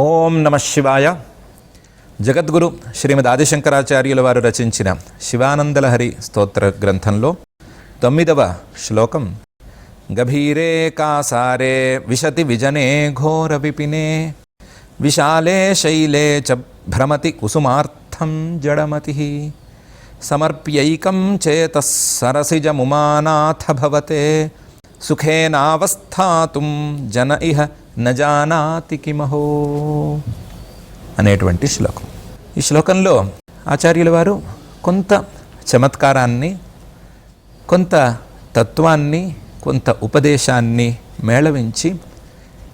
ఓం నమ శివాయ. జగద్గురు శ్రీమద్ ఆదిశంకరాచార్యుల వారు రచించిన శివానందలహరి స్తోత్ర గ్రంథంలో తొమ్మిదవ శ్లోకం. గభీరే కాసారే విశతి విజనే ఘోర విపినే. విశాలే శైలే చ భ్రమతి కుసుమార్థం జడమతి. సమర్ప్యైకం చేతః సరసిజముమానాథ భవతే. సుఖేనావస్థాతుం జన ఇహ న జానాతి కిమహో అనేటువంటి శ్లోకం. ఈ శ్లోకంలో ఆచార్యుల వారు కొంత చమత్కారాన్ని కొంత తత్వాన్ని కొంత ఉపదేశాన్ని మేళవించి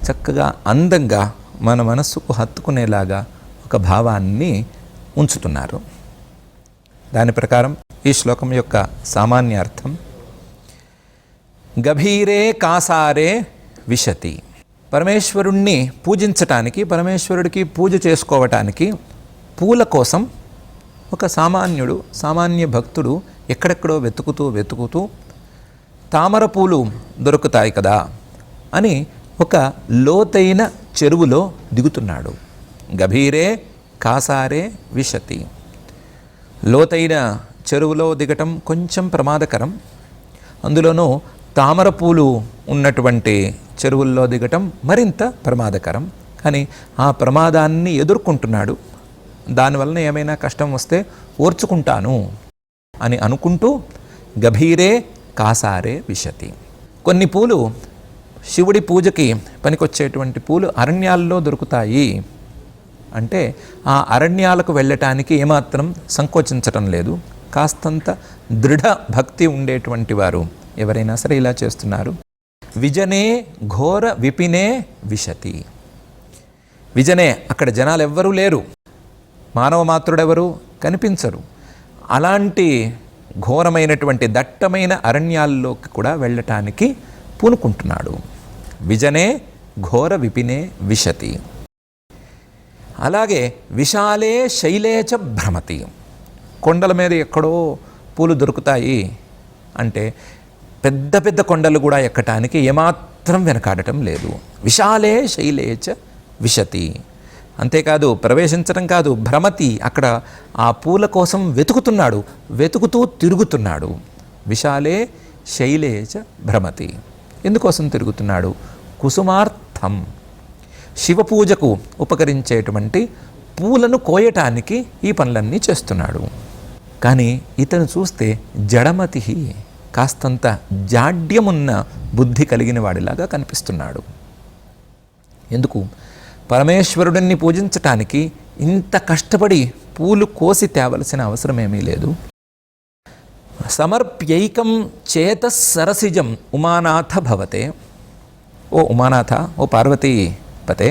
చక్కగా అందంగా మన మనస్సుకు హత్తుకునేలాగా ఒక భావాన్ని ఉంచుతున్నారు. దాని ప్రకారం ఈ శ్లోకం యొక్క సామాన్య అర్థం గభీరే కాసారే విశతి. పరమేశ్వరుణ్ణి పూజించటానికి పరమేశ్వరుడికి పూజ చేసుకోవటానికి పూల కోసం ఒక సామాన్యుడు సామాన్య భక్తుడు ఎక్కడెక్కడో వెతుకుతూ వెతుకుతూ తామర పూలు దొరుకుతాయి కదా అని ఒక లోతైన చెరువులో దిగుతున్నాడు. గభీరే కాసారే విశతి. లోతైన చెరువులో దిగటం కొంచెం ప్రమాదకరం. అందులోనూ తామర పూలు ఉన్నటువంటి చెరువుల్లో దిగటం మరింత ప్రమాదకరం. కానీ ఆ ప్రమాదాన్ని ఎదుర్కొంటున్నాడు. దానివలన ఏమైనా కష్టం వస్తే ఓర్చుకుంటాను అని అనుకుంటూ గభీరే కాసారే విశతి. కొన్ని పూలు శివుడి పూజకి పనికొచ్చేటువంటి పూలు అరణ్యాల్లో దొరుకుతాయి. అంటే ఆ అరణ్యాలకు వెళ్ళటానికి ఏమాత్రం సంకోచించటం లేదు. కాస్తంత దృఢ భక్తి ఉండేటువంటి వారు ఎవరైనా సరే ఇలా చేస్తున్నారు. విజనే ఘోర విపినే విశతి. విజనే అక్కడ జనాలు ఎవ్వరూ లేరు. మానవ మాత్రుడెవరు కనిపించరు. అలాంటి ఘోరమైనటువంటి దట్టమైన అరణ్యాల్లోకి కూడా వెళ్ళటానికి పూనుకుంటున్నాడు. విజనే ఘోర విపినే విశతి. అలాగే విశాలే శైలేచ భ్రమతి. కొండల మీద ఎక్కడో పూలు దొరుకుతాయి అంటే పెద్ద పెద్ద కొండలు కూడా ఎక్కటానికి ఏమాత్రం వెనకాడటం లేదు. విశాలే శైలేచ విశతి. అంతేకాదు ప్రవేశించడం కాదు భ్రమతి అక్కడ ఆ పూల కోసం వెతుకుతున్నాడు వెతుకుతూ తిరుగుతున్నాడు. విశాలే శైలేచ భ్రమతి. ఎందుకోసం తిరుగుతున్నాడు? కుసుమార్థం. శివ పూజకు ఉపకరించేటువంటి పూలను కోయటానికి ఈ పనులన్నీ చేస్తున్నాడు. కానీ ఇతను చూస్తే జడమతి కాస్తంత జాడ్యమున్న బుద్ధి కలిగిన వాడిలాగా కనిపిస్తున్నాడు. ఎందుకు? పరమేశ్వరుడిని పూజించటానికి ఇంత కష్టపడి పూలు కోసి తేవలసిన అవసరమేమీ లేదు. సమర్ప్యైకం చేత సరసిజం ఉమానాథ భవతే. ఓ ఉమానాథ ఓ పార్వతీ పతే.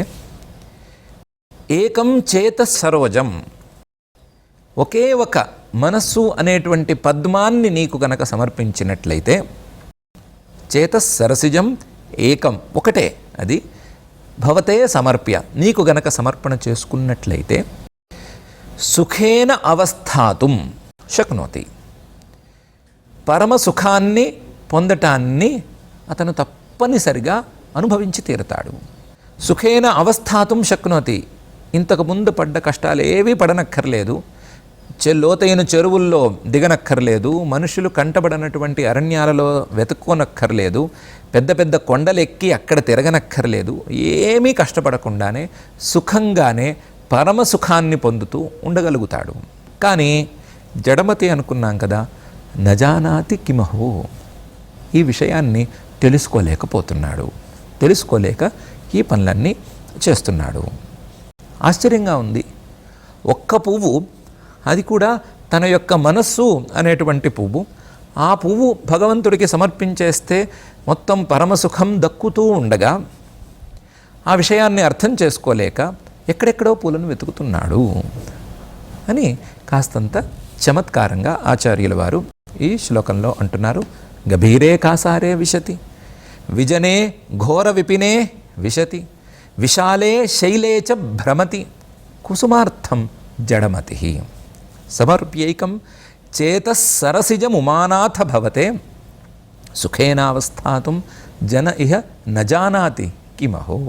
ఏకం చేత సరోజం ఒకే ఒక మనస్సు అనేటువంటి పద్మాన్ని నీకు గనక సమర్పించినట్లయితే చేత సరసిజం ఏకం ఒకటే. అది భవతే సమర్ప్య. నీకు గనక సమర్పణ చేసుకున్నట్లయితే సుఖేన అవస్థాతుం శక్నోతి. పరమసుఖాన్ని పొందటాన్ని అతను తప్పనిసరిగా అనుభవించి తీరుతాడు. సుఖేన అవస్థాతుం శక్నోతి. ఇంతకు ముందు పడ్డ కష్టాలు ఏవీ పడనక్కర్లేదు. లోతైన చెరువుల్లో దిగనక్కర్లేదు మనుషులు కంటబడనటువంటి అరణ్యాలలో వెతుక్కోనక్కర్లేదు పెద్ద పెద్ద కొండలెక్కి అక్కడ తిరగనక్కర్లేదు ఏమీ కష్టపడకుండానే సుఖంగానే పరమ సుఖాన్ని పొందుతూ ఉండగలుగుతాడు. కానీ జడమతి అనుకున్నాం కదా నజానాతి కిమహో. ఈ విషయాన్ని తెలుసుకోలేకపోతున్నాడు. తెలుసుకోలేక ఈ పనులన్నీ చేస్తున్నాడు. ఆశ్చర్యంగా ఉంది. ఒక్క పువ్వు అది కూడా తన యొక్క మనస్సు అనేటువంటి పువ్వు. ఆ పువ్వు భగవంతుడికి సమర్పించేస్తే మొత్తం పరమసుఖం దక్కుతూ ఉండగా ఆ విషయాన్ని అర్థం చేసుకోలేక ఎక్కడెక్కడో పూలను వెతుకుతున్నాడు అని కాస్తంత చమత్కారంగా ఆచార్యుల వారు ఈ శ్లోకంలో అంటున్నారు. గభీరే కాసారే విశతి విజనే ఘోర విపినే విశతి విశాలే శైలే చ భ్రమతి కుసుమార్థం జడమతి. సమర్ప్యైకం చేతసరసిజముమానాథ భవతే. సుఖేనావస్థాతుం జన ఇహ నజానాతి కిమహో.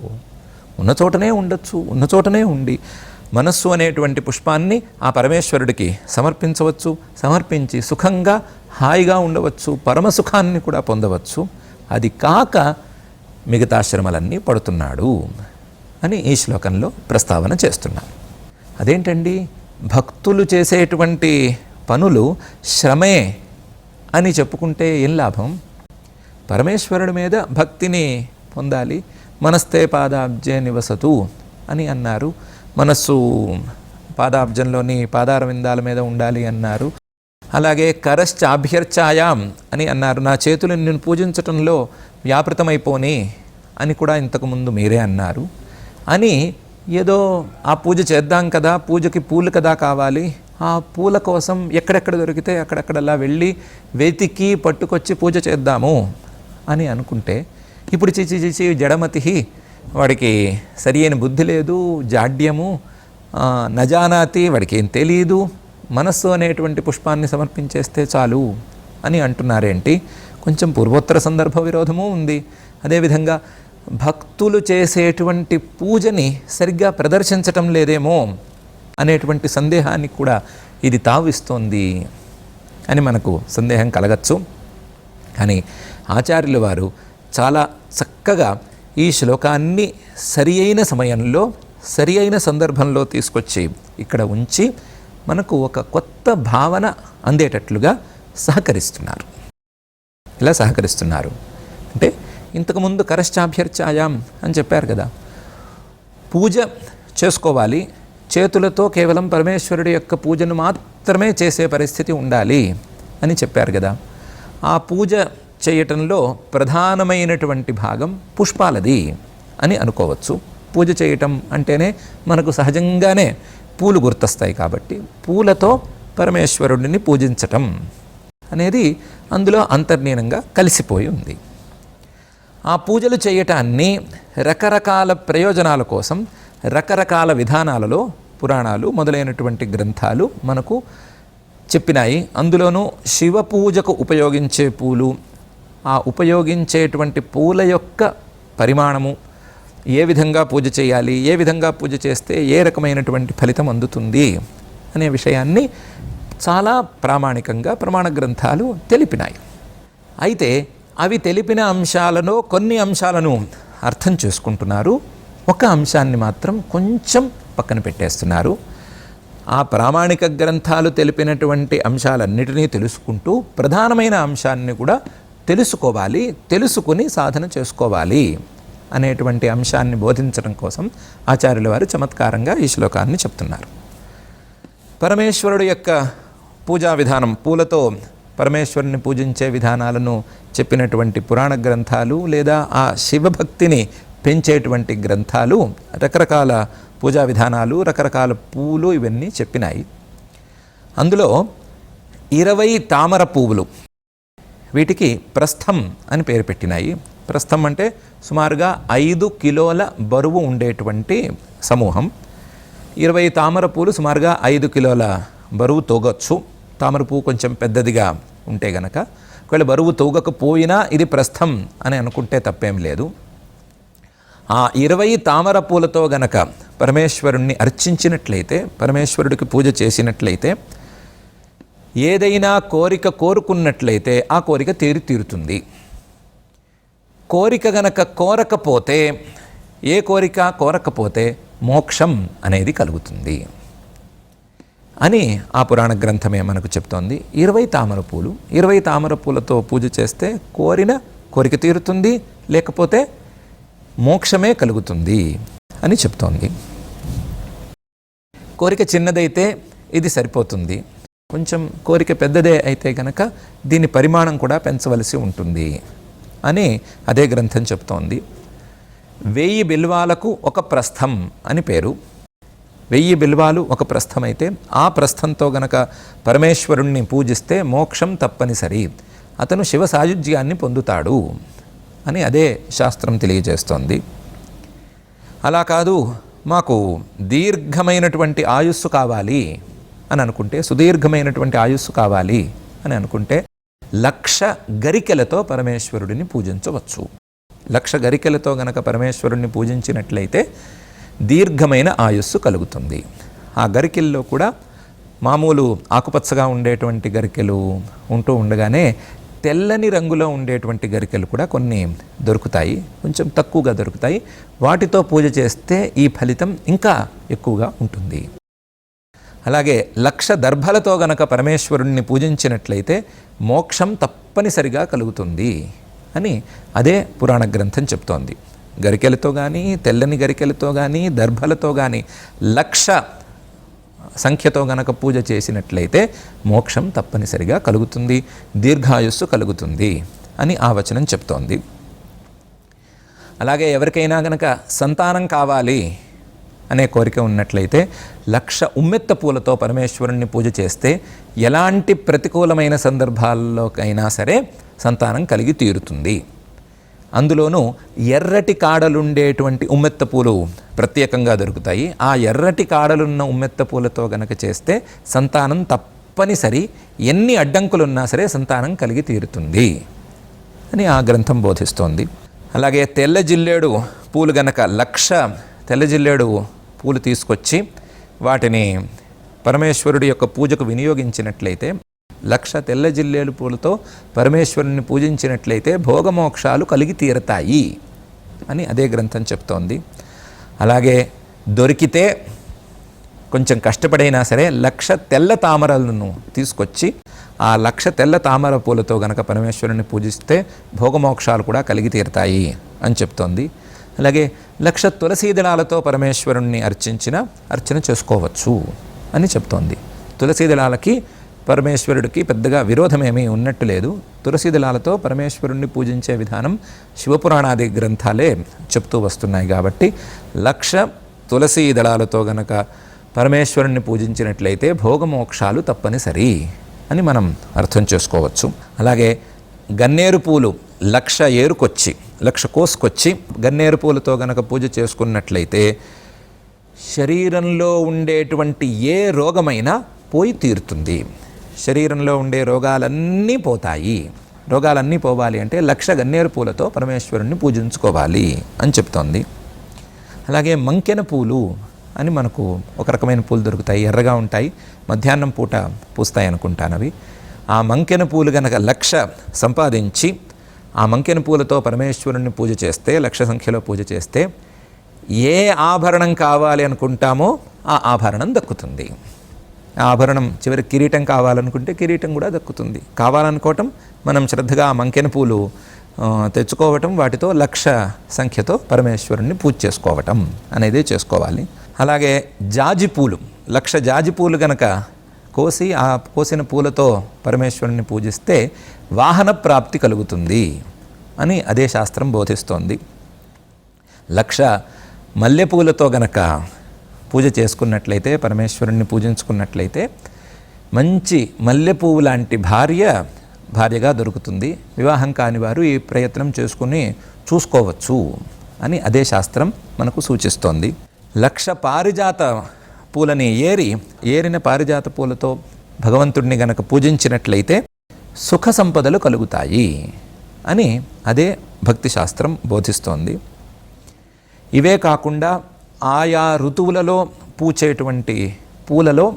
ఉన్న చోటనే ఉండొచ్చు ఉన్న చోటనే ఉండి మనస్సు అనేటువంటి పుష్పాన్ని ఆ పరమేశ్వరుడికి సమర్పించవచ్చు సమర్పించి సుఖంగా హాయిగా ఉండవచ్చు పరమసుఖాన్ని కూడా పొందవచ్చు. అది కాక మిగతా శ్రమలన్నీ పడుతున్నాడు అని ఈ శ్లోకంలో ప్రస్తావన చేస్తున్నారు. అదేంటండి? భక్తులు చేసేటువంటి పనులు శ్రమే అని చెప్పుకుంటే ఏం లాభం? పరమేశ్వరుడి మీద భక్తిని పొందాలి. మనస్తే పాదాబ్జే నివసతు అని అన్నారు. మనస్సు పాదాబ్జంలోని పాదారవిందాల మీద ఉండాలి అన్నారు. అలాగే కరశ్చాభ్యర్చాయాం అని అన్నారు. నా చేతులను నేను పూజించటంలో వ్యాపృతమైపోని అని కూడా ఇంతకుముందు మీరే అన్నారు. అని ఏదో ఆ పూజ చేద్దాం కదా పూజకి పూలు కదా కావాలి. ఆ పూల కోసం ఎక్కడెక్కడ దొరికితే అక్కడక్కడలా వెళ్ళి వెతికి పట్టుకొచ్చి పూజ చేద్దాము అని అనుకుంటే ఇప్పుడు చిచి చిచి జడమతి వాడికి సరి అయిన బుద్ధి లేదు జాడ్యము నజానాతి వాడికి ఏం తెలియదు మనస్సు అనేటువంటి పుష్పాన్ని సమర్పించేస్తే చాలు అని అంటున్నారేంటి? కొంచెం పూర్వోత్తర సందర్భ విరోధము ఉంది. అదేవిధంగా భక్తులు చేసేటువంటి పూజని సరిగ్గా ప్రదర్శించటం లేదేమో అనేటువంటి సందేహానికి కూడా ఇది తావిస్తోంది అని మనకు సందేహం కలగచ్చు. కానీ ఆచార్యుల వారు చాలా చక్కగా ఈ శ్లోకాన్ని సరి అయిన సమయంలో సరి అయిన సందర్భంలో తీసుకొచ్చి ఇక్కడ ఉంచి మనకు ఒక కొత్త భావన అందేటట్లుగా సహకరిస్తున్నారు. ఇలా సహకరిస్తున్నారు? అంటే ఇంతకుముందు కరశ్చాభ్యర్చాయాం అని చెప్పారు కదా. పూజ చేసుకోవాలి. చేతులతో కేవలం పరమేశ్వరుడి యొక్క పూజను మాత్రమే చేసే పరిస్థితి ఉండాలి అని చెప్పారు కదా. ఆ పూజ చేయటంలో ప్రధానమైనటువంటి భాగం పుష్పాలది అని అనుకోవచ్చు. పూజ చేయటం అంటేనే మనకు సహజంగానే పూలు గుర్తొస్తాయి కాబట్టి పూలతో పరమేశ్వరుడిని పూజించటం అనేది అందులో అంతర్లీనంగా కలిసిపోయి ఉంది. ఆ పూజలు చేయటాన్ని రకరకాల ప్రయోజనాల కోసం రకరకాల విధానాలలో పురాణాలు మొదలైనటువంటి గ్రంథాలు మనకు చెప్పినాయి. అందులోనూ శివ పూజకు ఉపయోగించే పూలు ఆ ఉపయోగించేటువంటి పూల యొక్క పరిమాణము ఏ విధంగా పూజ చేయాలి ఏ విధంగా పూజ చేస్తే ఏ రకమైనటువంటి ఫలితం అందుతుంది అనే విషయాన్ని చాలా ప్రామాణికంగా ప్రమాణ గ్రంథాలు తెలిపినాయి. అయితే అవి తెలిపిన అంశాలను కొన్ని అంశాలను అర్థం చేసుకుంటున్నారు. ఒక అంశాన్ని మాత్రం కొంచెం పక్కన పెట్టేస్తున్నారు. ఆ ప్రామాణిక గ్రంథాలు తెలిపినటువంటి అంశాలన్నిటినీ తెలుసుకుంటూ ప్రధానమైన అంశాన్ని కూడా తెలుసుకోవాలి తెలుసుకుని సాధన చేసుకోవాలి అనేటువంటి అంశాన్ని బోధించడం కోసం ఆచార్యుల వారు చమత్కారంగా ఈ శ్లోకాన్ని చెప్తున్నారు. పరమేశ్వరుడు యొక్క పూజా విధానం పూలతో పరమేశ్వరుని పూజించే విధానాలను చెప్పినటువంటి పురాణ గ్రంథాలు లేదా ఆ శివభక్తిని పెంచేటువంటి గ్రంథాలు రకరకాల పూజా విధానాలు రకరకాల పూలు ఇవన్నీ చెప్పినాయి. అందులో ఇరవై తామర పువ్వులు వీటికి ప్రస్థం అని పేరు పెట్టినాయి. ప్రస్థం అంటే సుమారుగా ఐదు కిలోల బరువు ఉండేటువంటి సమూహం. ఇరవై తామర పూలు సుమారుగా ఐదు కిలోల బరువు తోగొచ్చు. తామర పువ్వు కొంచెం పెద్దదిగా ఉంటే గనక ఒకవేళ బరువు తూగకపోయినా ఇది ప్రస్థం అని అనుకుంటే తప్పేం లేదు. ఆ ఇరవై తామర పూలతో గనక పరమేశ్వరుణ్ణి అర్చించినట్లయితే పరమేశ్వరుడికి పూజ చేసినట్లయితే ఏదైనా కోరిక కోరుకున్నట్లయితే ఆ కోరిక తీరి తీరుతుంది. కోరిక గనక కోరకపోతే ఏ కోరిక కోరకపోతే మోక్షం అనేది కలుగుతుంది. అని ఆ పురాణ గ్రంథమే మనకు చెప్తోంది. ఇరవై తామర పూలు ఇరవై తామర పూలతో పూజ చేస్తే కోరిన కోరిక తీరుతుంది లేకపోతే మోక్షమే కలుగుతుంది అని చెప్తోంది. కోరిక చిన్నదైతే ఇది సరిపోతుంది. కొంచెం కోరిక పెద్దదే అయితే గనక దీని పరిమాణం కూడా పెంచవలసి ఉంటుంది అని అదే గ్రంథం చెప్తోంది. వెయ్యి బిల్వాలకు ఒక ప్రస్థం అని పేరు. వెయ్యి బిల్వాలు ఒక ప్రస్థమైతే ఆ ప్రస్థంతో గనక పరమేశ్వరుణ్ణి పూజిస్తే మోక్షం తప్పనిసరి. అతను శివ సాయుధ్యాన్ని పొందుతాడు అని అదే శాస్త్రం తెలియజేస్తోంది. అలా కాదు మాకు దీర్ఘమైనటువంటి ఆయుస్సు కావాలి అని అనుకుంటే సుదీర్ఘమైనటువంటి ఆయుస్సు కావాలి అని అనుకుంటే లక్ష గరికెలతో పరమేశ్వరుడిని పూజించవచ్చు. లక్ష గరికెలతో గనక పరమేశ్వరుణ్ణి పూజించినట్లయితే దీర్ఘమైన ఆయుస్సు కలుగుతుంది. ఆ గరికెల్లో కూడా మామూలు ఆకుపచ్చగా ఉండేటువంటి గరికెలు ఉంటూ ఉండగానే తెల్లని రంగులో ఉండేటువంటి గరికెలు కూడా కొన్ని దొరుకుతాయి. కొంచెం తక్కువగా దొరుకుతాయి. వాటితో పూజ చేస్తే ఈ ఫలితం ఇంకా ఎక్కువగా ఉంటుంది. అలాగే లక్ష దర్భలతో గనక పరమేశ్వరుణ్ణి పూజించినట్లయితే మోక్షం తప్పనిసరిగా కలుగుతుంది అని అదే పురాణ గ్రంథం చెప్తోంది. గరికెలతో కానీ తెల్లని గరికెలతో కానీ దర్భలతో కానీ లక్ష సంఖ్యతో గనక పూజ చేసినట్లయితే మోక్షం తప్పనిసరిగా కలుగుతుంది దీర్ఘాయుస్సు కలుగుతుంది అని ఆ వచనం చెప్తోంది. అలాగే ఎవరికైనా గనక సంతానం కావాలి అనే కోరిక ఉన్నట్లయితే లక్ష ఉమ్మెత్త పూలతో పరమేశ్వరుణ్ణి పూజ చేస్తే ఎలాంటి ప్రతికూలమైన సందర్భాల్లోకైనా సరే సంతానం కలిగి తీరుతుంది. అందులోనూ ఎర్రటి కాడలుండేటువంటి ఉమ్మెత్త పూలు ప్రత్యేకంగా దొరుకుతాయి. ఆ ఎర్రటి కాడలున్న ఉమ్మెత్త పూలతో గనక చేస్తే సంతానం తప్పనిసరి. ఎన్ని అడ్డంకులున్నా సరే సంతానం కలిగి తీరుతుంది అని ఆ గ్రంథం బోధిస్తోంది. అలాగే తెల్ల జిల్లేడు పూలు గనక లక్ష తెల్ల జిల్లేడు పూలు తీసుకొచ్చి వాటిని పరమేశ్వరుడి యొక్క పూజకు వినియోగించినట్లయితే లక్ష తెల్ల జిల్లేలు పూలతో పరమేశ్వరుని పూజించినట్లయితే భోగమోక్షాలు కలిగి తీరతాయి అని అదే గ్రంథం చెప్తోంది. అలాగే దొరికితే కొంచెం కష్టపడైనా సరే లక్ష తెల్ల తామరలను తీసుకొచ్చి ఆ లక్ష తెల్ల తామర పూలతో గనక పరమేశ్వరుని పూజిస్తే భోగమోక్షాలు కూడా కలిగి తీరుతాయి అని చెప్తోంది. అలాగే లక్ష తులసీ దళాలతో పరమేశ్వరుణ్ణి అర్చించిన అర్చన చేసుకోవచ్చు అని చెప్తోంది. తులసీ దళాలకి పరమేశ్వరుడికి పెద్దగా విరోధమేమీ ఉన్నట్టు లేదు. తులసి దళాలతో పరమేశ్వరుణ్ణి పూజించే విధానం శివపురాణాది గ్రంథాలే చెప్తూ వస్తున్నాయి కాబట్టి లక్ష తులసీ దళాలతో గనక పరమేశ్వరుణ్ణి పూజించినట్లయితే భోగమోక్షాలు తప్పనిసరి అని మనం అర్థం చేసుకోవచ్చు. అలాగే గన్నేరు పూలు లక్ష ఏరుకొచ్చి లక్ష కోసుకొచ్చి గన్నేరు పూలతో గనక పూజ చేసుకున్నట్లయితే శరీరంలో ఉండేటువంటి ఏ రోగమైనా పోయి తీరుతుంది. శరీరంలో ఉండే రోగాలన్నీ పోతాయి. రోగాలన్నీ పోవాలి అంటే లక్ష గన్నేరు పూలతో పరమేశ్వరుణ్ణి పూజించుకోవాలి అని చెప్తోంది. అలాగే మంకెన పూలు అని మనకు ఒక రకమైన పూలు దొరుకుతాయి ఎర్రగా ఉంటాయి మధ్యాహ్నం పూట పూస్తాయి అనుకుంటాను అవి. ఆ మంకెన పూలు గనక లక్ష సంపాదించి ఆ మంకెన పూలతో పరమేశ్వరుణ్ణి పూజ చేస్తే లక్ష సంఖ్యలో పూజ చేస్తే ఏ ఆభరణం కావాలి అనుకుంటామో ఆ ఆభరణం దక్కుతుంది. ఆభరణం చివరి కిరీటం కావాలనుకుంటే కిరీటం కూడా దక్కుతుంది. కావాలనుకోవటం మనం శ్రద్ధగా మంకెన పూలు తెచ్చుకోవటం వాటితో లక్ష సంఖ్యతో పరమేశ్వరుణ్ణి పూజ చేసుకోవటం అనేది చేసుకోవాలి. అలాగే జాజి పూలు లక్ష జాజి పూలు గనక కోసి ఆ కోసిన పూలతో పరమేశ్వరుని పూజిస్తే వాహన ప్రాప్తి కలుగుతుంది అని అదే శాస్త్రం బోధిస్తోంది. లక్ష మల్లెపూలతో గనక పూజ చేసుకున్నట్లయితే పరమేశ్వరుణ్ణి పూజించుకున్నట్లయితే మంచి మల్లెపువ్వు లాంటి భార్య భార్యగా దొరుకుతుంది. వివాహం కాని వారు ఈ ప్రయత్నం చేసుకుని చూసుకోవచ్చు అని అదే శాస్త్రం మనకు సూచిస్తోంది. లక్ష పారిజాత పూలని ఏరి ఏరిన పారిజాత పూలతో భగవంతుడిని గనక పూజించినట్లయితే సుఖ సంపదలు కలుగుతాయి అని అదే భక్తి శాస్త్రం బోధిస్తోంది. ఇవే కాకుండా ఆయా ఋతువులలో పూచేటువంటి పూలలో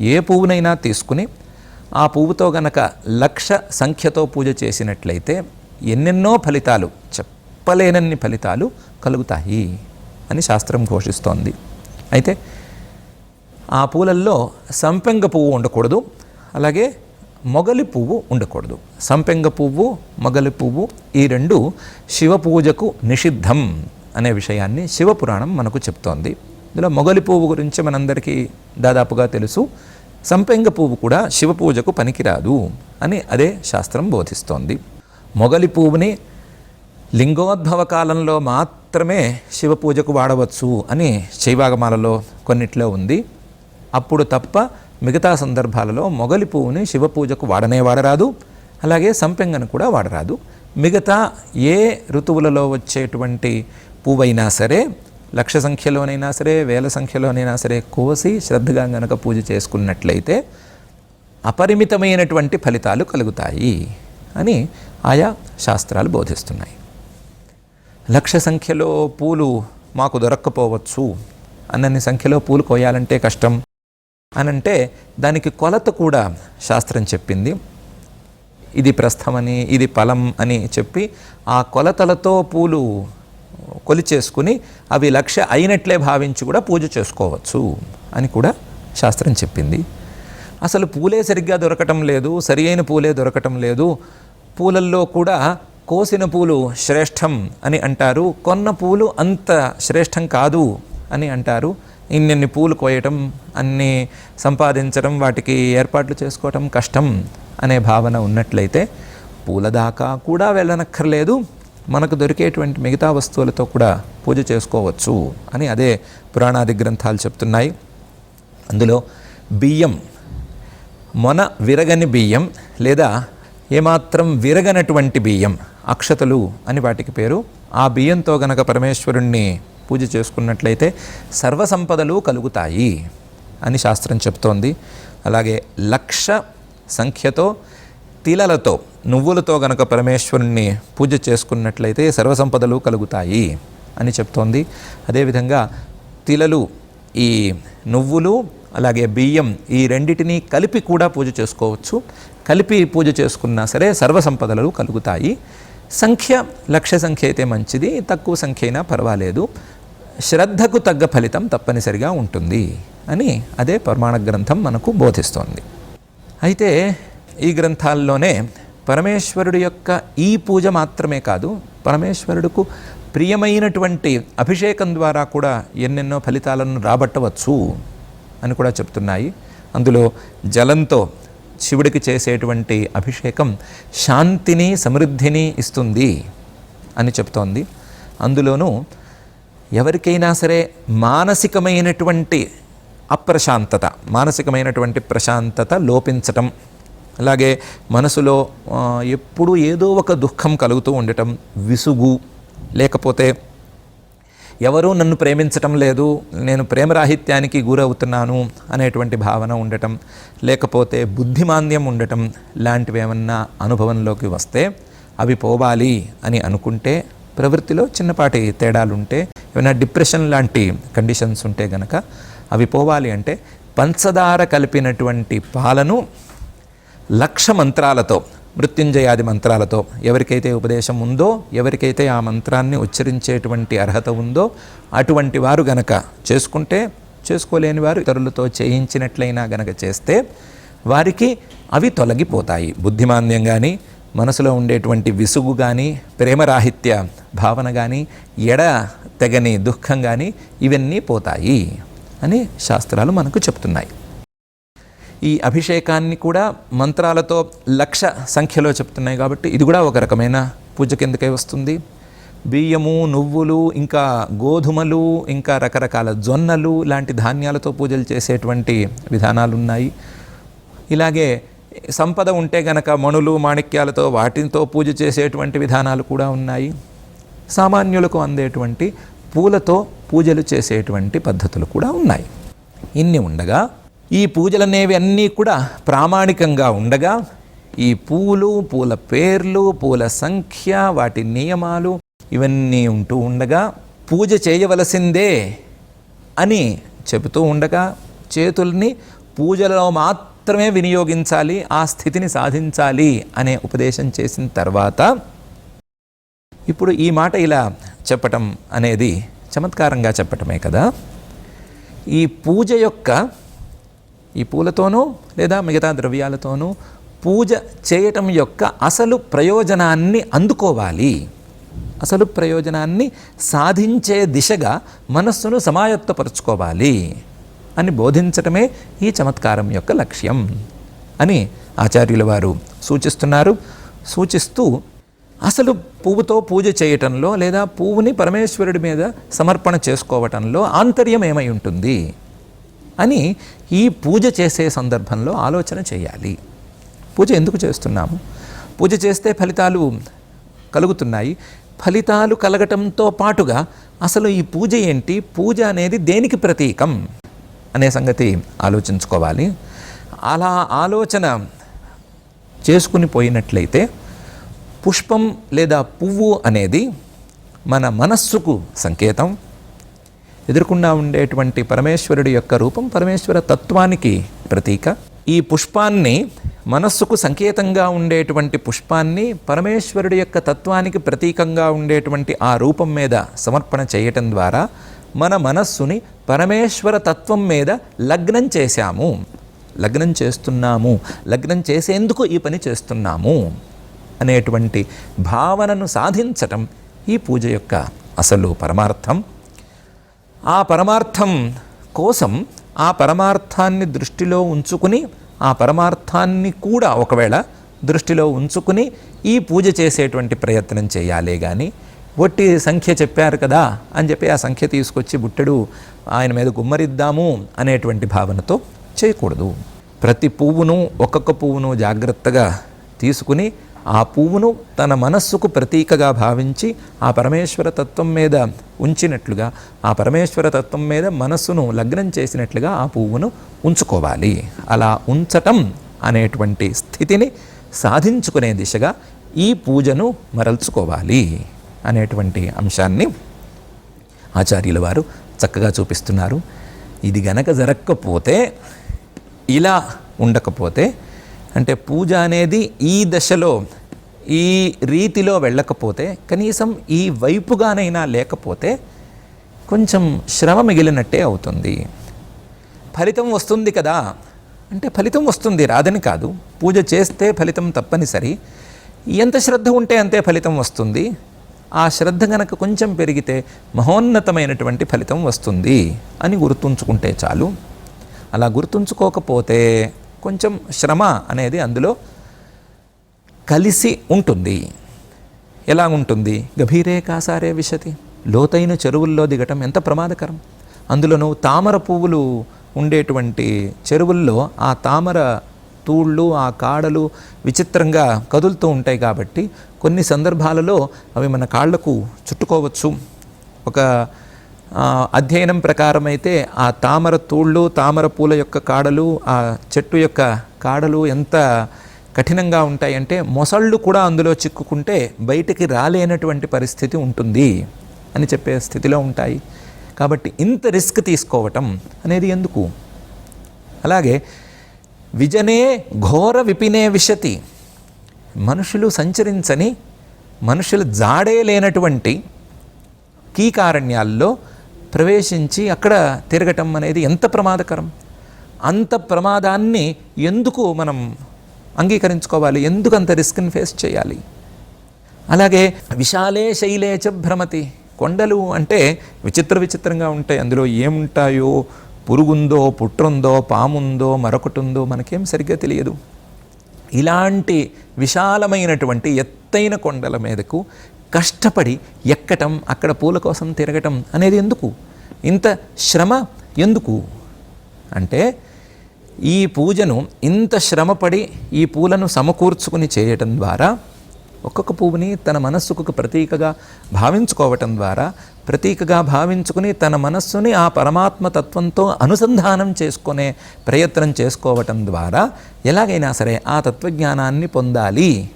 ఏ పువ్వునైనా తీసుకుని ఆ పువ్వుతో గనక లక్ష సంఖ్యతో పూజ చేసినట్లయితే ఎన్నెన్నో ఫలితాలు చెప్పలేనన్ని ఫలితాలు కలుగుతాయి అని శాస్త్రం ఘోషిస్తోంది. అయితే ఆ పూలల్లో సంపెంగ పువ్వు ఉండకూడదు అలాగే మొగలి పువ్వు ఉండకూడదు. సంపెంగ పువ్వు మొగలి పువ్వు ఈ రెండు శివ పూజకు నిషిద్ధం. అనే విషయాన్ని శివపురాణం మనకు చెప్తోంది. ఇందులో మొగలి పువ్వు గురించి మనందరికీ దాదాపుగా తెలుసు. సంపెంగ పువ్వు కూడా శివ పూజకు పనికిరాదు అని అదే శాస్త్రం బోధిస్తోంది. మొగలి పువ్వుని లింగోద్భవ కాలంలో మాత్రమే శివ పూజకు వాడవచ్చు అని శైవాగమాలలో కొన్నిట్లో ఉంది. అప్పుడు తప్ప మిగతా సందర్భాలలో మొగలి పువ్వుని శివ పూజకు వాడనే వాడరాదు. అలాగే సంపెంగను కూడా వాడరాదు. మిగతా ఏ ఋతువులలో వచ్చేటువంటి పువ్వైనా సరే లక్ష సంఖ్యలోనైనా సరే వేల సంఖ్యలోనైనా సరే కోసి శ్రద్ధగా గనక పూజ చేసుకున్నట్లయితే అపరిమితమైనటువంటి ఫలితాలు కలుగుతాయి అని ఆయా శాస్త్రాలు బోధిస్తున్నాయి. లక్ష సంఖ్యలో పూలు మాకు దొరక్కపోవచ్చు. అన్నన్ని సంఖ్యలో పూలు కోయాలంటే కష్టం. అనంటే దానికి కొలత కూడా శాస్త్రం చెప్పింది. ఇది ప్రస్థమని ఇది ఫలం అని చెప్పి ఆ కొలతలతో పూలు కొలిచేసుకుని అవి లక్ష అయినట్లే భావించి కూడా పూజ చేసుకోవచ్చు అని కూడా శాస్త్రం చెప్పింది. అసలు పూలే సరిగ్గా దొరకటం లేదు సరి అయిన పూలే దొరకటం లేదు. పూలల్లో కూడా కోసిన పూలు శ్రేష్టం అని అంటారు. కొన్న పూలు అంత శ్రేష్టం కాదు అని అంటారు. ఇన్నెన్ని పూలు కోయటం అన్ని సంపాదించడం వాటికి ఏర్పాట్లు చేసుకోవటం కష్టం అనే భావన ఉన్నట్లయితే పూల దాకా కూడా వెళ్ళనక్కర్లేదు. మనకు దొరికేటువంటి మిగతా వస్తువులతో కూడా పూజ చేసుకోవచ్చు అని అదే పురాణాది గ్రంథాలు చెప్తున్నాయి. అందులో బియ్యం మొన విరగని బియ్యం లేదా ఏమాత్రం విరగనటువంటి బియ్యం అక్షతలు అని వాటికి పేరు. ఆ బియ్యంతో గనక పరమేశ్వరుణ్ణి పూజ చేసుకున్నట్లయితే సర్వసంపదలు కలుగుతాయి అని శాస్త్రం చెప్తోంది. అలాగే లక్ష సంఖ్యతో తిలలతో నువ్వులతో గనక పరమేశ్వరుణ్ణి పూజ చేసుకున్నట్లయితే సర్వసంపదలు కలుగుతాయి అని చెప్తోంది. అదేవిధంగా తిలలు ఈ నువ్వులు అలాగే బియ్యం ఈ రెండిటిని కలిపి కూడా పూజ చేసుకోవచ్చు. కలిపి పూజ చేసుకున్నా సరే సర్వసంపదలు కలుగుతాయి. సంఖ్య లక్ష సంఖ్య అయితే మంచిది. తక్కువ సంఖ్య అయినా పర్వాలేదు. శ్రద్ధకు తగ్గ ఫలితం తప్పనిసరిగా ఉంటుంది అని అదే ప్రమాణ గ్రంథం మనకు బోధిస్తోంది. అయితే ఈ గ్రంథాల్లోనే పరమేశ్వరుడి యొక్క ఈ పూజ మాత్రమే కాదు పరమేశ్వరుడుకు ప్రియమైనటువంటి అభిషేకం ద్వారా కూడా ఎన్నెన్నో ఫలితాలను రాబట్టవచ్చు అని కూడా చెప్తున్నాయి. అందులో జలంతో శివుడికి చేసేటువంటి అభిషేకం శాంతిని సమృద్ధిని ఇస్తుంది అని చెప్తోంది. అందులోనూ ఎవరికైనా సరే మానసికమైనటువంటి అప్రశాంతత మానసికమైనటువంటి ప్రశాంతత లోపించటం అలాగే మనసులో ఎప్పుడూ ఏదో ఒక దుఃఖం కలుగుతూ ఉండటం విసుగు. లేకపోతే ఎవరూ నన్ను ప్రేమించటం లేదు నేను ప్రేమరాహిత్యానికి గురవుతున్నాను అనేటువంటి భావన ఉండటం లేకపోతే బుద్ధిమాంద్యం ఉండటం లాంటివి ఏమన్నా అనుభవంలోకి వస్తే అవి పోవాలి అని అనుకుంటే ప్రవృత్తిలో చిన్నపాటి తేడాలుంటే ఏమైనా డిప్రెషన్ లాంటి కండిషన్స్ ఉంటే గనక అవి పోవాలి అంటే పంచదార కలిపినటువంటి పాలను లక్ష మంత్రాలతో మృత్యుంజయాది మంత్రాలతో ఎవరికైతే ఉపదేశం ఉందో ఎవరికైతే ఆ మంత్రాన్ని ఉచ్చరించేటువంటి అర్హత ఉందో అటువంటి వారు గనక చేసుకుంటే చేసుకోలేని వారు ఇతరులతో చేయించినట్లయినా గనక చేస్తే వారికి అవి తొలగిపోతాయి. బుద్ధిమాంద్యం కానీ మనసులో ఉండేటువంటి విసుగు కానీ ప్రేమరాహిత్య భావన కానీ ఎడ తెగని దుఃఖం కానీ ఇవన్నీ పోతాయి అని శాస్త్రాలు మనకు చెప్తున్నాయి. ఈ అభిషేకాన్ని కూడా మంత్రాలతో లక్ష సంఖ్యలో చెప్తున్నాయి కాబట్టి ఇది కూడా ఒక రకమైన పూజ కిందకే వస్తుంది. బియ్యము నువ్వులు ఇంకా గోధుమలు ఇంకా రకరకాల జొన్నలు లాంటి ధాన్యాలతో పూజలు చేసేటువంటి విధానాలు ఉన్నాయి ఇలాగే సంపద ఉంటే గనక మణులు మాణిక్యాలతో వాటితో పూజ చేసేటువంటి విధానాలు కూడా ఉన్నాయి. సామాన్యులకు అందేటువంటి పూలతో పూజలు చేసేటువంటి పద్ధతులు కూడా ఉన్నాయి. ఇన్ని ఉండగా ఈ పూజలనేవి అన్నీ కూడా ప్రామాణికంగా ఉండగా ఈ పూలు పూల పేర్లు పూల సంఖ్య వాటి నియమాలు ఇవన్నీ ఉంటూ ఉండగా పూజ చేయవలసిందే అని చెబుతూ ఉండగా చేతుల్ని పూజలో మాత్రమే వినియోగించాలి ఆ స్థితిని సాధించాలి అనే ఉపదేశం చేసిన తర్వాత ఇప్పుడు ఈ మాట ఇలా చెప్పటం అనేది చమత్కారంగా చెప్పటమే కదా. ఈ పూజ యొక్క ఈ పూలతోనూ లేదా మిగతా ద్రవ్యాలతోనూ పూజ చేయటం యొక్క అసలు ప్రయోజనాన్ని అందుకోవాలి. అసలు ప్రయోజనాన్ని సాధించే దిశగా మనస్సును సమాయత్తపరుచుకోవాలి అని బోధించటమే ఈ చమత్కారం యొక్క లక్ష్యం అని ఆచార్యుల వారు సూచిస్తున్నారు. సూచిస్తూ అసలు పువ్వుతో పూజ చేయటంలో లేదా పువ్వుని పరమేశ్వరుడి మీద సమర్పణ చేసుకోవటంలో ఆంతర్యం ఏమై ఉంటుంది? అని ఈ పూజ చేసే సందర్భంలో ఆలోచన చేయాలి. పూజ ఎందుకు చేస్తున్నాము? పూజ చేస్తే ఫలితాలు కలుగుతున్నాయి. ఫలితాలు కలగటంతో పాటుగా అసలు ఈ పూజ ఏంటి? పూజ అనేది దేనికి ప్రతీకం? అనే సంగతి ఆలోచించుకోవాలి. అలా ఆలోచన చేసుకుని పోయినట్లయితే పుష్పం లేదా పువ్వు అనేది మన మనస్సుకు సంకేతం. ఎదురుకుండా ఉండేటువంటి పరమేశ్వరుడి యొక్క రూపం పరమేశ్వర తత్వానికి ప్రతీక. ఈ పుష్పాన్ని మనస్సుకు సంకేతంగా ఉండేటువంటి పుష్పాన్ని పరమేశ్వరుడి యొక్క తత్వానికి ప్రతీకంగా ఉండేటువంటి ఆ రూపం మీద సమర్పణ చేయటం ద్వారా మన మనస్సుని పరమేశ్వర తత్వం మీద లగ్నం చేశాము. లగ్నం చేస్తున్నాము. లగ్నం చేసేందుకు ఈ పని చేస్తున్నాము అనేటువంటి భావనను సాధించటం ఈ పూజ యొక్క అసలు పరమార్థం. ఆ పరమార్థం కోసం ఆ పరమార్థాన్ని దృష్టిలో ఉంచుకుని ఆ పరమార్థాన్ని కూడా ఒకవేళ దృష్టిలో ఉంచుకుని ఈ పూజ చేసేటువంటి ప్రయత్నం చేయాలే కానీ ఒట్టి సంఖ్య చెప్పారు కదా అని చెప్పి ఆ సంఖ్య తీసుకొచ్చి బుట్టెడు ఆయన మీద గుమ్మరిద్దాము అనేటువంటి భావనతో చేయకూడదు. ప్రతి పువ్వును ఒక్కొక్క పువ్వును జాగ్రత్తగా తీసుకుని ఆ పువ్వును తన మనస్సుకు ప్రతీకగా భావించి ఆ పరమేశ్వర తత్వం మీద ఉంచినట్లుగా ఆ పరమేశ్వర తత్వం మీద మనస్సును లగ్నం చేసినట్లుగా ఆ పువ్వును ఉంచుకోవాలి. అలా ఉంచటం అనేటువంటి స్థితిని సాధించుకునే దిశగా ఈ పూజను మరల్చుకోవాలి అనేటువంటి అంశాన్ని ఆచార్యుల వారు చక్కగా చూపిస్తున్నారు. ఇది గనక జరగకపోతే ఇలా ఉండకపోతే అంటే పూజ అనేది ఈ దశలో ఈ రీతిలో వెళ్ళకపోతే కనీసం ఈ వైపుగానైనా లేకపోతే కొంచెం శ్రమ మిగిలినట్టే అవుతుంది. ఫలితం వస్తుంది కదా? అంటే ఫలితం వస్తుంది రాదని కాదు. పూజ చేస్తే ఫలితం తప్పనిసరి. ఎంత శ్రద్ధ ఉంటే అంతే ఫలితం వస్తుంది. ఆ శ్రద్ధ గనక కొంచెం పెరిగితే మహోన్నతమైనటువంటి ఫలితం వస్తుంది అని గుర్తుంచుకుంటే చాలు. అలా గుర్తుంచుకోకపోతే కొంచెం శ్రమ అనేది అందులో కలిసి ఉంటుంది. ఎలా ఉంటుంది? గభీరే కాసారే విశతి. లోతైన చెరువుల్లో దిగటం ఎంత ప్రమాదకరం. అందులోనూ తామర పువ్వులు ఉండేటువంటి చెరువుల్లో ఆ తామర తూళ్ళు ఆ కాడలు విచిత్రంగా కదులుతూ ఉంటాయి కాబట్టి కొన్ని సందర్భాలలో అవి మన కాళ్ళకు చుట్టుకోవచ్చు. ఒక అధ్యయనం ప్రకారం అయితే ఆ తామర తోళ్ళు తామర పూల యొక్క కాడలు ఆ చెట్టు యొక్క కాడలు ఎంత కఠినంగా ఉంటాయంటే మొసళ్ళు కూడా అందులో చిక్కుకుంటే బయటికి రాలేనటువంటి పరిస్థితి ఉంటుంది అని చెప్పే స్థితిలో ఉంటాయి. కాబట్టి ఇంత రిస్క్ తీసుకోవటం అనేది ఎందుకు? అలాగే విజనే ఘోర విపినే విశతి. మనుషులు సంచరించని మనుషులు జాడే లేనటువంటి కీకారణ్యాల్లో ప్రవేశించి అక్కడ తిరగటం అనేది ఎంత ప్రమాదకరం? అంత ప్రమాదాన్ని ఎందుకు మనం అంగీకరించుకోవాలి? ఎందుకు అంత రిస్క్ని ఫేస్ చేయాలి? అలాగే విశాలే శైలే చ భ్రమతి. కొండలు అంటే విచిత్ర విచిత్రంగా ఉంటాయి. అందులో ఏముంటాయో? పురుగుందో పుట్రుందో పాముందో మరొకటుందో మనకేం సరిగ్గా తెలియదు. ఇలాంటి విశాలమైనటువంటి ఎత్తైన కొండల మీదకు కష్టపడి ఎక్కటం అక్కడ పూల కోసం తిరగటం అనేది ఎందుకు? ఇంత శ్రమ ఎందుకు? అంటే ఈ పూజను ఇంత శ్రమపడి ఈ పూలను సమకూర్చుకుని చేయటం ద్వారా ఒక్కొక్క పువ్వుని తన మనస్సుకు ప్రతీకగా భావించుకోవటం ద్వారా ప్రతీకగా భావించుకుని తన మనస్సుని ఆ పరమాత్మ తత్వంతో అనుసంధానం చేసుకునే ప్రయత్నం చేసుకోవటం ద్వారా ఎలాగైనా సరే ఆ తత్వజ్ఞానాన్ని పొందాలి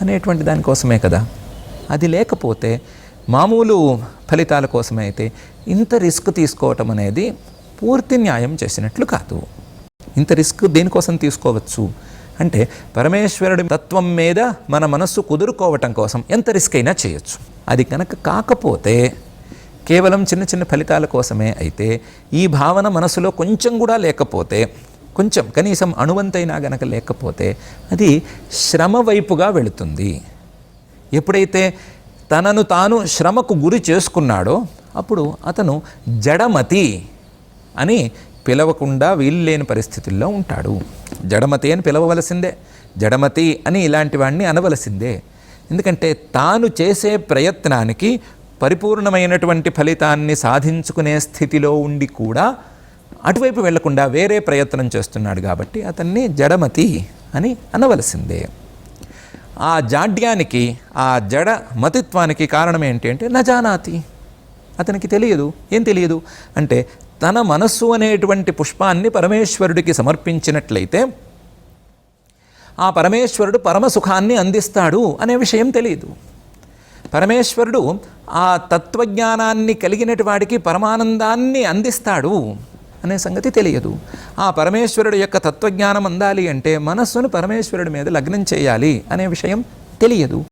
అనేటువంటి దానికోసమే కదా. అది లేకపోతే మామూలు ఫలితాల కోసమే అయితే ఇంత రిస్క్ తీసుకోవటం అనేది పూర్తి న్యాయం చేసినట్లు కాదు. ఇంత రిస్క్ దేనికోసం తీసుకోవచ్చు? అంటే పరమేశ్వరుడి తత్వం మీద మన మనస్సు కుదురుకోవటం కోసం ఎంత రిస్క్ అయినా చేయొచ్చు. అది కనుక కాకపోతే కేవలం చిన్న చిన్న ఫలితాల కోసమే అయితే ఈ భావన మనసులో కొంచెం కూడా లేకపోతే కొంచెం కనీసం అణువంతైనా గనక లేకపోతే అది శ్రమ వైపుగా వెళుతుంది. ఎప్పుడైతే తనను తాను శ్రమకు గురి చేసుకున్నాడో అప్పుడు అతను జడమతి అని పిలవకుండా వీల్లేని పరిస్థితుల్లో ఉంటాడు. జడమతి అని పిలవవలసిందే. జడమతి అని ఇలాంటి వాడిని అనవలసిందే. ఎందుకంటే తాను చేసే ప్రయత్నానికి పరిపూర్ణమైనటువంటి ఫలితాన్ని సాధించుకునే స్థితిలో ఉండి కూడా అటువైపు వెళ్ళకుండా వేరే ప్రయత్నం చేస్తున్నాడు కాబట్టి అతన్ని జడమతి అని అనవలసిందే. ఆ జాడ్యానికి ఆ జడ మతిత్వానికి కారణం ఏంటి అంటే నజానాతి. అతనికి తెలియదు. ఏం తెలియదు? అంటే తన మనస్సు అనేటువంటి పుష్పాన్ని పరమేశ్వరుడికి సమర్పించినట్లయితే ఆ పరమేశ్వరుడు పరమసుఖాన్ని అందిస్తాడు అనే విషయం తెలియదు. పరమేశ్వరుడు ఆ తత్వజ్ఞానాన్ని కలిగినటి వాడికి పరమానందాన్ని అందిస్తాడు. అనే సంగతి తెలియదు. ఆ పరమేశ్వరుడు యొక్క తత్వజ్ఞానం అందాలి అంటే మనస్సును పరమేశ్వరుడి మీద లగ్నం చేయాలి అనే విషయం తెలియదు.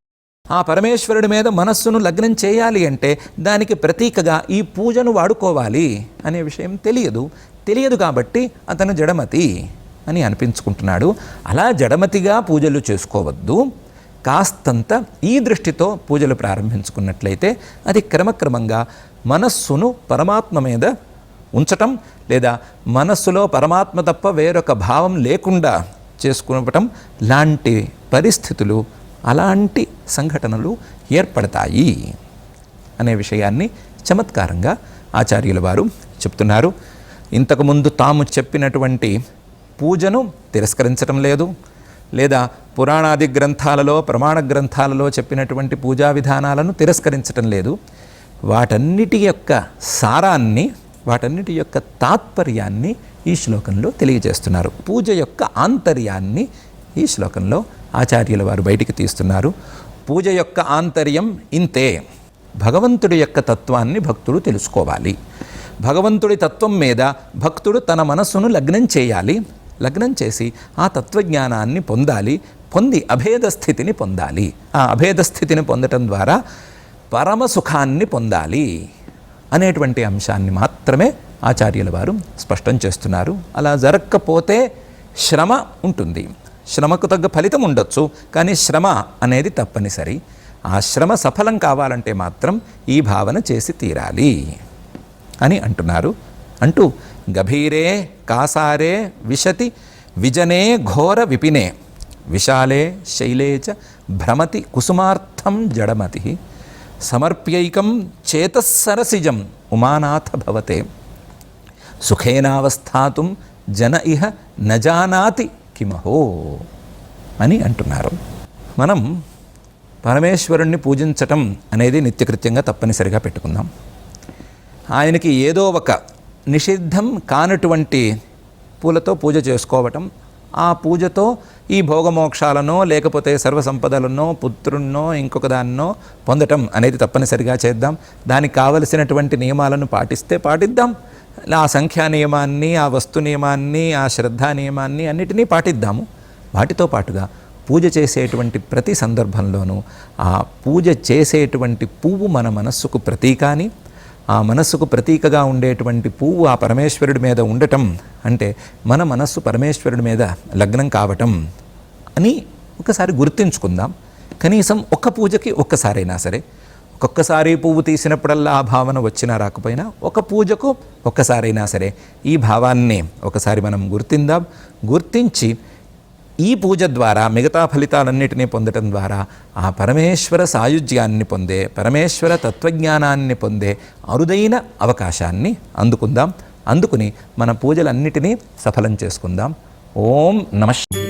ఆ పరమేశ్వరుడి మీద మనస్సును లగ్నం చేయాలి అంటే దానికి ప్రతీకగా ఈ పూజను వాడుకోవాలి అనే విషయం తెలియదు. తెలియదు కాబట్టి అతను జడమతి అని అనిపించుకుంటున్నాడు. అలా జడమతిగా పూజలు చేసుకోవద్దు. కాస్తంత ఈ దృష్టితో పూజలు ప్రారంభించుకున్నట్లయితే అది క్రమక్రమంగా మనస్సును పరమాత్మ మీద ఉంచటం లేదా మనస్సులో పరమాత్మ తప్ప వేరొక భావం లేకుండా చేసుకోవటం లాంటి పరిస్థితులు అలాంటి సంఘటనలు ఏర్పడతాయి అనే విషయాన్ని చమత్కారంగా ఆచార్యుల వారు చెప్తున్నారు. ఇంతకుముందు తాము చెప్పినటువంటి పూజను తిరస్కరించటం లేదు లేదా పురాణాది గ్రంథాలలో ప్రమాణ గ్రంథాలలో చెప్పినటువంటి పూజా విధానాలను తిరస్కరించటం లేదు. వాటన్నిటి యొక్క సారాన్ని వాటన్నిటి యొక్క తాత్పర్యాన్ని ఈ శ్లోకంలో తెలియజేస్తున్నారు. పూజ యొక్క ఆంతర్యాన్ని ఈ శ్లోకంలో ఆచార్యుల వారు బయటికి తీస్తున్నారు. పూజ యొక్క ఆంతర్యం ఇంతే. భగవంతుడి యొక్క తత్వాన్ని భక్తుడు తెలుసుకోవాలి. భగవంతుడి తత్వం మీద భక్తుడు తన మనస్సును లగ్నం చేయాలి. లగ్నం చేసి ఆ తత్వజ్ఞానాన్ని పొందాలి. పొంది అభేద స్థితిని పొందాలి. ఆ అభేద స్థితిని పొందటం ద్వారా పరమ సుఖాన్ని పొందాలి. అనేటువంటి అంశాన్ని మాత్రమే ఆచార్యుల వారు స్పష్టం చేస్తున్నారు. అలా జరగకపోతే శ్రమ ఉంటుంది. శ్రమకు తగ్గ ఫలితం ఉండొచ్చు కానీ శ్రమ అనేది తప్పనిసరి. ఆ శ్రమ సఫలం కావాలంటే మాత్రం ఈ భావన చేసి తీరాలి అని అంటున్నారు. అంటూ గభీరే కాసారే విశతి విజనే ఘోర విపినే విశాలే శైలే చ భ్రమతి కుసుమార్థం జడమతి సమర్ప్యైకం చేతస్సరసిజం ఉమానాథ భవతే. సుఖేనావస్థాతుం జన ఇహ నజానాతి కిమహో అని అంటున్నారు. మనం పరమేశ్వరుణ్ణి పూజించటం అనేది నిత్యకృత్యంగా తప్పనిసరిగా పెట్టుకుందాం. ఆయనకి ఏదో ఒక నిషిద్ధం కానటువంటి పూలతో పూజ చేసుకోవటం ఆ పూజతో ఈ భోగమోక్షాలనో లేకపోతే సర్వసంపదలనో పుత్రున్నో ఇంకొక దాన్నో పొందటం అనేది తప్పనిసరిగా చేద్దాం. దానికి కావలసినటువంటి నియమాలను పాటిస్తే పాటిద్దాం. ఆ సంఖ్యా నియమాన్ని ఆ వస్తు నియమాన్ని ఆ శ్రద్ధా నియమాన్ని అన్నిటినీ పాటిద్దాము. వాటితో పాటుగా పూజ చేసేటువంటి ప్రతి సందర్భంలోనూ ఆ పూజ చేసేటువంటి పువ్వు మన మనస్సుకు ప్రతీకాని ఆ మనస్సుకు ప్రతీకగా ఉండేటువంటి పువ్వు ఆ పరమేశ్వరుడి మీద ఉండటం అంటే మన మనస్సు పరమేశ్వరుడి మీద లగ్నం కావటం అని ఒకసారి గుర్తించుకుందాం. కనీసం ఒక్క పూజకి ఒక్కసారైనా సరే ఒక్కొక్కసారి పువ్వు తీసినప్పుడల్లా ఆ భావన వచ్చినా రాకపోయినా ఒక పూజకు ఒక్కసారైనా సరే ఈ భావాన్ని ఒకసారి మనం గుర్తిందాం. గుర్తించి ఈ పూజ ద్వారా మిగతా ఫలితాలన్నిటినీ పొందటం ద్వారా ఆ పరమేశ్వర సాయుధ్యాన్ని పొందే పరమేశ్వర తత్వజ్ఞానాన్ని పొందే అరుదైన అవకాశాన్ని అందుకుందాం. అందుకుని మన పూజలన్నిటినీ సఫలం చేసుకుందాం. ఓం నమః